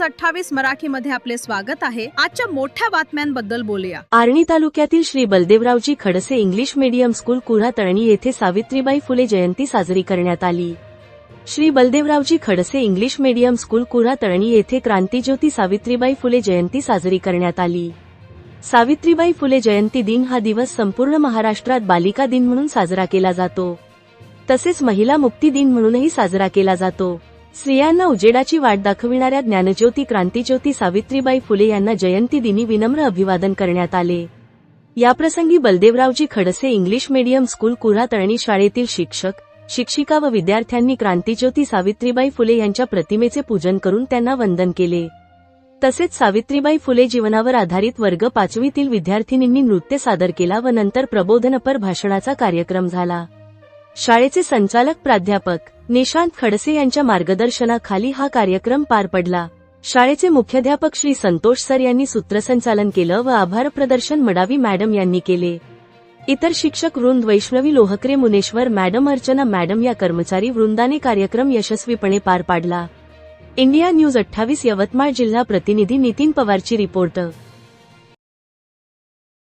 News अठ्ठावीस मराठी मध्ये आपले स्वागत आहे. आजच्या मोठ्या बातम्यांबद्दल बोलूया. आर्णी तालुक्यातील Shri Baldevraoji Khadse English medium school Kurha Talni येथे सावित्रीबाई फुले जयंती साजरी करण्यात आली. Shri Baldevraoji Khadse English medium school Kurha Talni येथे क्रांतीज्योती सावित्रीबाई फुले जयंती साजरी करण्यात आली. सावित्रीबाई फुले जयंती दिन हा दिवस संपूर्ण महाराष्ट्रात बालिका दिन म्हणून साजरा केला जातो. तसेच महिला मुक्ती दिन म्हणूनही साजरा केला जातो. स्त्रियांना उजेडाची वाट दाखविणाऱ्या ज्ञानज्योती क्रांतीज्योती सावित्रीबाई फुले यांना जयंती दिनी विनम्र अभिवादन करण्यात आले. याप्रसंगी Baldevraoji Khadse English medium school Kurha Talni शाळेतील शिक्षक शिक्षिका व विद्यार्थ्यांनी क्रांतीज्योती सावित्रीबाई फुले यांच्या प्रतिमेचे पूजन करून त्यांना वंदन केले. तसेच सावित्रीबाई फुले जीवनावर आधारित वर्ग पाचवीतील विद्यार्थिनींनी नृत्य सादर केला व नंतर प्रबोधनपर भाषणाचा कार्यक्रम झाला. शाळेचे संचालक प्राध्यापक निशांत खडसे यांच्या मार्गदर्शनाखाली हा कार्यक्रम पार पडला. शाळेचे मुख्याध्यापक श्री संतोष सर यांनी सूत्रसंचालन केलं व आभार प्रदर्शन मडावी मॅडम यांनी केले. इतर शिक्षक वृंद वैष्णवी लोहकरे मुनेश्वर मॅडम अर्चना मॅडम या कर्मचारी वृंदाने कार्यक्रम यशस्वीपणे पार पाडला. इंडिया न्यूज अठ्ठावीस यवतमाळ जिल्हा प्रतिनिधी नितीन पवारची रिपोर्ट